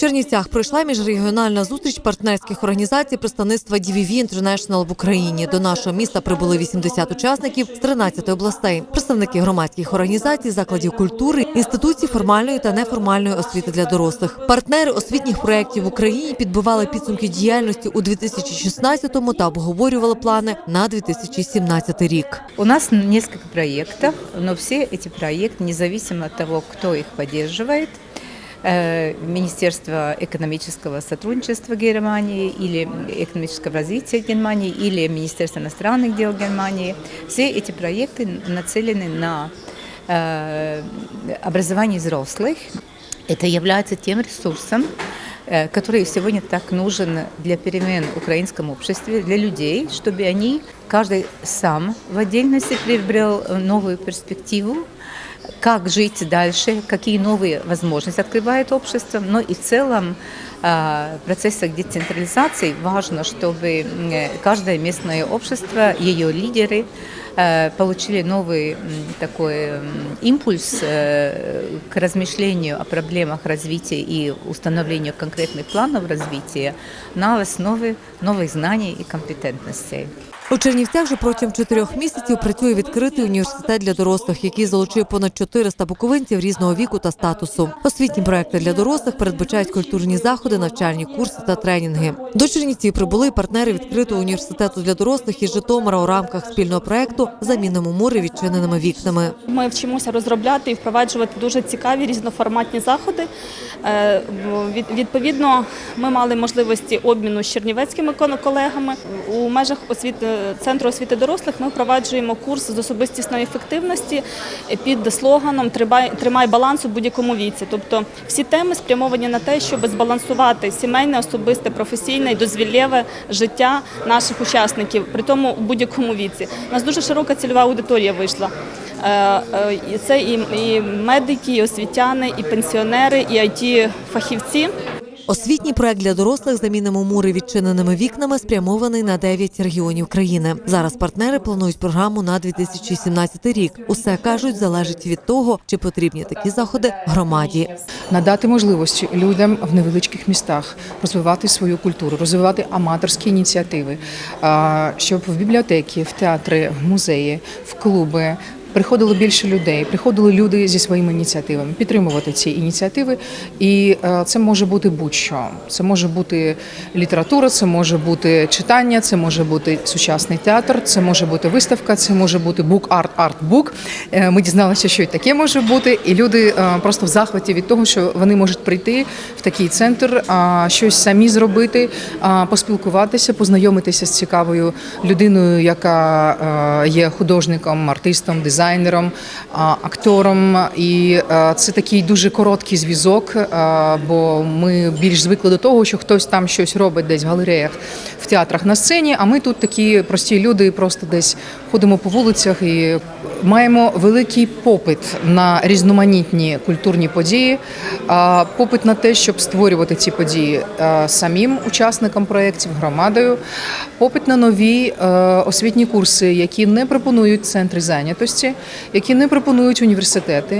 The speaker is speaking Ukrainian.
Чернівцях пройшла міжрегіональна зустріч партнерських організацій представництва DVV International в Україні. До нашого міста прибули 80 учасників з 13 областей, представники громадських організацій, закладів культури, інституцій формальної та неформальної освіти для дорослих. Партнери освітніх проєктів в Україні підбивали підсумки діяльності у 2016-му та обговорювали плани на 2017 рік. У нас несколько проектов, но все эти проекты, независимо от того, кто их поддерживает, э, Министерство экономического сотрудничества Германии или экономического развития Германии или Министерство иностранных дел Германии, все эти проекты нацелены на э, образование взрослых. Это является тем ресурсом, э, который сегодня так нужен для перемен в украинском обществе, для людей, чтобы они, каждый сам в отдельности приобрел новую перспективу, как жить дальше, какие новые возможности открывает общество, но и в целом э, в процессах децентрализации важно, чтобы м, каждое местное общество, ее лидеры э, получили новый м, такой м, импульс э, к размышлению о проблемах развития и установлению конкретных планов развития на основе новых знаний и компетентностей. У Чернівцях же протягом чотирьох місяців працює відкритий університет для дорослих, який залучив понад 400 буковинців різного віку та статусу. Освітні проекти для дорослих передбачають культурні заходи, навчальні курси та тренінги. До Чернівців прибули партнери відкритого університету для дорослих із Житомира у рамках спільного проекту Замінимо море відчиненими вікнами. Ми вчимося розробляти і впроваджувати дуже цікаві різноформатні заходи. Е, Відповідно, ми мали можливості обміну з чернівецькими колегами. У межах освіти центру освіти дорослих ми впроваджуємо курс з особистісної ефективності під слоганом Тримай баланс у будь-якому віці. Тобто всі теми спрямовані на те, щоб збалансувати сімейне, особисте, професійне і дозвіллєве життя наших учасників, при тому у будь-якому віці. У нас дуже широка цільова аудиторія вийшла. Е, е, Це і медики, і освітяни, і пенсіонери, і it фахівці. Освітній проект для дорослих замінимо мури відчиненими вікнами спрямований на 9 регіонів країни. Зараз партнери планують програму на 2017 рік. Усе кажуть, залежить від того, чи потрібні такі заходи громаді. надати можливості людям в невеличких містах розвивати свою культуру, розвивати аматорські ініціативи, щоб в бібліотеки, в театри, в музеї, в клуби. Приходило більше людей, приходили люди зі своїми ініціативами, підтримувати ці ініціативи. І е, це може бути будь-що. Це може бути література, це може бути читання, це може бути сучасний театр, це може бути виставка, це може бути бук-арт, арт-бук. Е, Ми дізналися, що і таке може бути, і люди е, просто в захваті від того, що вони можуть прийти в такий центр, щось самі зробити, поспілкуватися, познайомитися з цікавою людиною, яка є художником, артистом, дизайнером, актором. І це такий дуже короткий зв'язок, бо ми більш звикли до того, що хтось там щось робить десь в галереях, в театрах на сцені. А ми тут такі прості люди, просто десь ходимо по вулицях і маємо великий попит на різноманітні культурні події, попит на те, щоб створювати ці події е, самим учасникам проєктів, громадою, попит на нові е, освітні курси, які не пропонують центри зайнятості, які не пропонують університети.